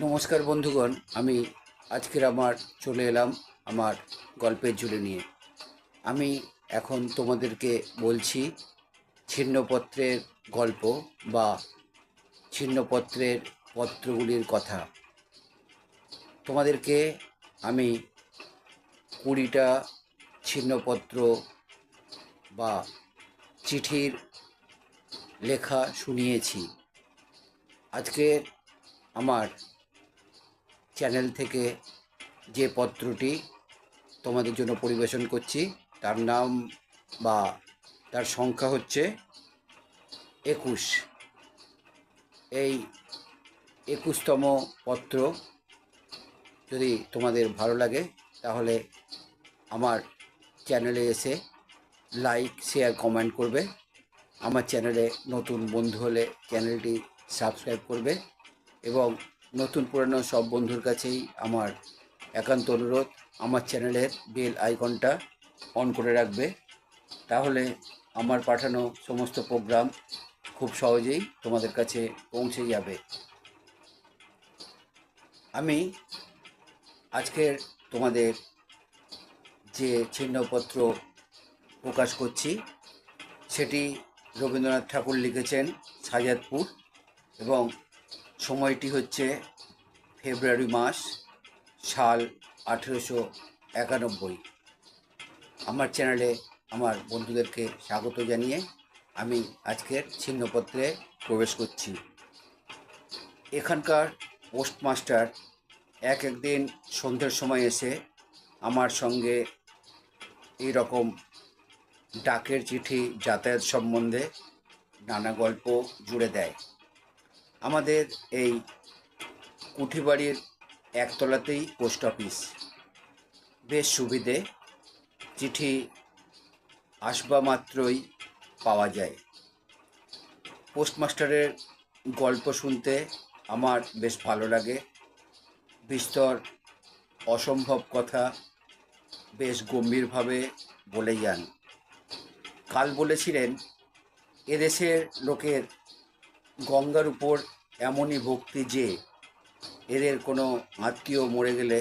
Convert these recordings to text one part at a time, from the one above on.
নমস্কার বন্ধুগণ, আমি আজকের আমার চলে এলাম আমার গল্পের ঝুলি নিয়ে। আমি এখন তোমাদেরকে বলছি ছিন্নপত্রের গল্প বা ছিন্নপত্রের পত্রগুলির কথা। তোমাদেরকে আমি কুড়িটা ছিন্নপত্র বা চিঠির লেখা শুনিয়েছি। আজকে আমার চ্যানেল থেকে যে পত্রটি তোমাদের জন্য পরিবেশন করছি, তার নাম বা তার সংখ্যা হচ্ছে একুশ। এই একুশতম পত্র যদি তোমাদের ভালো লাগে, তাহলে আমার চ্যানেলে এসে লাইক শেয়ার কমেন্ট করবে। আমার চ্যানেলে নতুন বন্ধু হলে চ্যানেলটি সাবস্ক্রাইব করবে এবং নতুন পুরানো সব বন্ধুর কাছেই আমার একান্ত অনুরোধ। আমার চ্যানেলের বেল আইকনটা অন করে রাখবে। তাহলে আমার পাঠানো সমস্ত প্রোগ্রাম খুব সহজেই তোমাদের কাছে পৌঁছে যাবে। আমি আজকের তোমাদের যে ছিন্নপত্র প্রকাশ করছি, সেটি রবীন্দ্রনাথ ঠাকুর লিখেছেন সাজাদপুর এবং সময়টি হচ্ছে ফেব্রুয়ারি মাস, সাল আঠেরোশো একানব্বই। আমার চ্যানেলে আমার বন্ধুদেরকে স্বাগত জানিয়ে আমি আজকের ছিন্নপত্রে প্রবেশ করছি। এখানকার পোস্টমাস্টার এক একদিন সন্ধ্যের সময় এসে আমার সঙ্গে এই রকম ডাকের চিঠি যাতায়াত সম্বন্ধে নানা গল্প জুড়ে দেয়। আমাদের এই কুঠিবাড়ির একতলাতেই পোস্ট অফিস। বেশ সুবিধে, চিঠি আসবা মাত্রই পাওয়া যায়। পোস্টমাস্টারের গল্প শুনতে আমার বেশ ভালো লাগে। বিস্তর অসম্ভব কথা বেশ গম্ভীরভাবে বলে যান। কাল বলেছিলেন, এদেশের লোকের গঙ্গার উপর এমনই ভক্তি যে এদের কোনো আত্মীয় মরে গেলে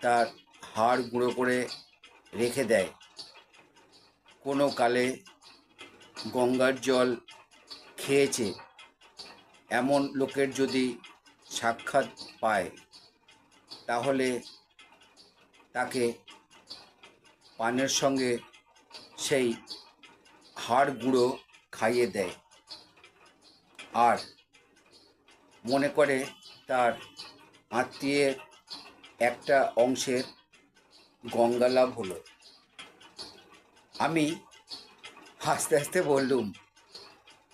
তার হাড় গুঁড়ো করে রেখে দেয়। কোনো কালে গঙ্গার জল খেয়েছে, এমন লোকের যদি সাক্ষাৎ পায়, তাহলে তাকে পানের সঙ্গে সেই হাড় গুঁড়ো খাইয়ে দেয়। আর মনে করে তার আত্মীয়ের একটা অংশের গঙ্গা লাভ হলো। আমি হাসতে হাসতে বললুম,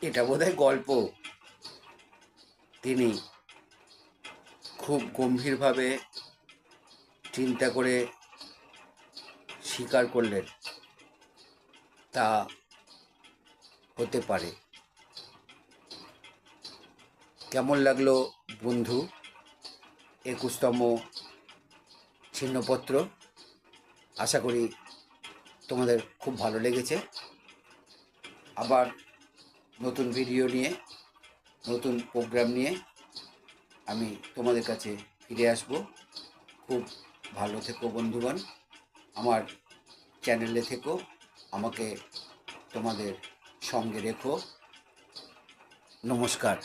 এটা বোধহয় গল্প। তিনি খুব গম্ভীরভাবে চিন্তা করে স্বীকার করলেন, তা হতে পারে। কেমন লাগল বন্ধু? একুশতম ছিন্নপত্র। আশা করি তোমাদের খুব ভালো লেগেছে। আবার নতুন ভিডিও নিয়ে, নতুন প্রোগ্রাম নিয়ে আমি তোমাদের কাছে ফিরে আসব। খুব ভালো থেকো বন্ধুগণ। আমার চ্যানেলে থেকো, আমাকে তোমাদের সঙ্গে রেখো। নমস্কার।